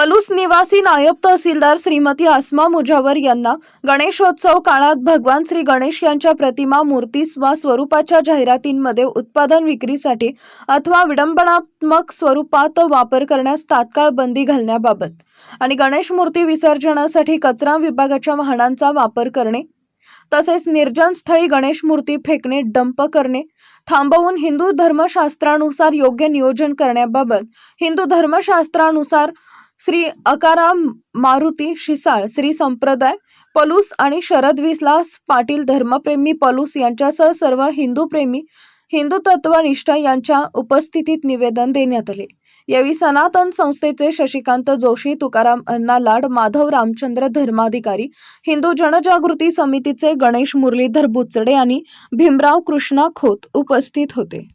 पलूस निवासी नायब तहसीलदार श्रीमती आसमा मुजावर यांना गणेशोत्सव काळात भगवान श्री गणेश यांच्या प्रतिमा मूर्ती वा स्वरूपाच्या जाहिरातींमध्ये उत्पादन विक्रीसाठी अथवा विडंबनात्मक स्वरूपात वापर करण्यास तात्काळ बंदी घालण्याबाबत आणि गणेश मूर्ती विसर्जनासाठी कचरा विभागाच्या वाहनांचा वापर करणे तसेच निर्जन स्थळी गणेश मूर्ती फेकणे डंप करणे थांबवून हिंदू धर्मशास्त्रानुसार योग्य नियोजन करण्याबाबत हिंदू धर्मशास्त्रानुसार श्री अकाराम मारुती शिसाळ श्री संप्रदाय पलूस आणि शरद विलास पाटील धर्मप्रेमी पलूस यांच्यासह सर्व हिंदू प्रेमी हिंदू तत्वनिष्ठा यांच्या उपस्थितीत निवेदन देण्यात आले. यावेळी सनातन संस्थेचे शशिकांत जोशी तुकाराम अण्णा लाड माधव रामचंद्र धर्माधिकारी हिंदू जनजागृती समितीचे गणेश मुरलीधर बुचडे आणि भीमराव कृष्णा खोत उपस्थित होते.